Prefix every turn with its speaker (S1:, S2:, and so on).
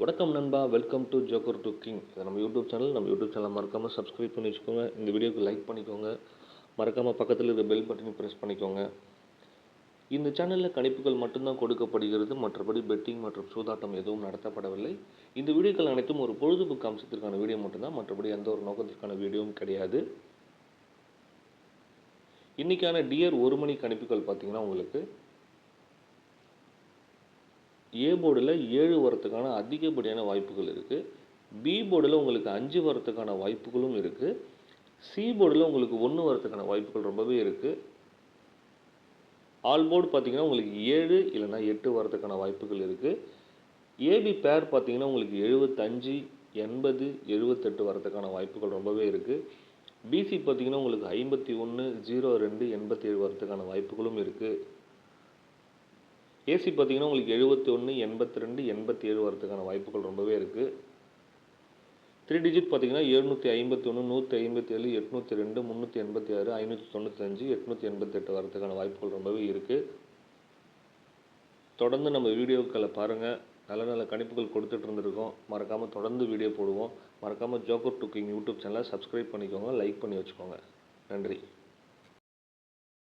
S1: வணக்கம் நண்பா welcome to joker to king இது நம்ம யூடியூப் சேனல் நம்ம யூடியூப் சேனல் மறக்காமல் சப்ஸ்கிரைப் பண்ணி வச்சுக்கோங்க. இந்த வீடியோக்கு லைக் பண்ணிக்கோங்க. மறக்காமல் பக்கத்தில் இருக்கிற பெல் பட்டனை ப்ரெஸ் பண்ணிக்கோங்க. இந்த சேனலில் கணிப்புகள் மட்டும்தான் கொடுக்கப்படுகிறது. மற்றபடி பெட்டிங் மற்றும் சூதாட்டம் எதுவும் நடத்தப்படவில்லை. இந்த வீடியோக்கள் அனைத்தும் ஒரு பொழுதுபோக்கு அம்சத்திற்கான வீடியோ மட்டும்தான். மற்றபடி எந்த ஒரு நோக்கத்திற்கான வீடியோவும் கிடையாது. இன்றைக்கான டியர் ஒரு மணி கணிப்புகள் பார்த்தீங்கன்னா உங்களுக்கு ஏ போர்டில் ஏழு வரத்துக்கான அதிகப்படியான வாய்ப்புகள் இருக்குது பி போர்டில் உங்களுக்கு அஞ்சு வரத்துக்கான வாய்ப்புகளும் இருக்குது சி போர்டில் உங்களுக்கு ஒன்று வரத்துக்கான வாய்ப்புகள் ரொம்பவே இருக்குது ஆல் போர்டு பார்த்தீங்கன்னா உங்களுக்கு ஏழு இல்லைன்னா எட்டு வரதுக்கான வாய்ப்புகள் இருக்குது ஏபி பேர் பார்த்திங்கன்னா உங்களுக்கு எழுபத்தஞ்சு எண்பது எழுபத்தெட்டு வரதுக்கான வாய்ப்புகள் ரொம்பவே இருக்குது பிசி பார்த்திங்கன்னா உங்களுக்கு ஐம்பத்தி ஒன்று ஜீரோ ரெண்டு எண்பத்தி ஏழு வரதுக்கான வாய்ப்புகளும் இருக்குது ஏசி பார்த்தீங்கன்னா உங்களுக்கு எழுபத்தி ஒன்று எண்பத்தி ரெண்டு எண்பத்தி ஏழு வரதுக்கான வாய்ப்புகள் ரொம்பவே இருக்குது த்ரீ டிஜிட் பார்த்தீங்கன்னா எழுநூற்றி ஐம்பத்தி ஒன்று நூற்றி ஐம்பத்தி ஏழு எட்நூற்றி ரெண்டு முந்நூற்றி எண்பத்தி ஆறு ஐநூற்றி தொண்ணூத்தஞ்சு எட்நூற்றி எண்பத்தெட்டு வரதுக்கான வாய்ப்புகள் ரொம்பவே இருக்குது தொடர்ந்து நம்ம வீடியோக்களை பாருங்கள் நல்ல நல்ல கணிப்புகள் கொடுத்துட்டு இருந்திருக்கோம். மறக்காமல் தொடர்ந்து வீடியோ போடுவோம். மறக்காமல் ஜோக்கர் டுக்கிங் யூடியூப் சேனலை சப்ஸ்கிரைப் பண்ணிக்கோங்க. லைக் பண்ணி வச்சுக்கோங்க. நன்றி.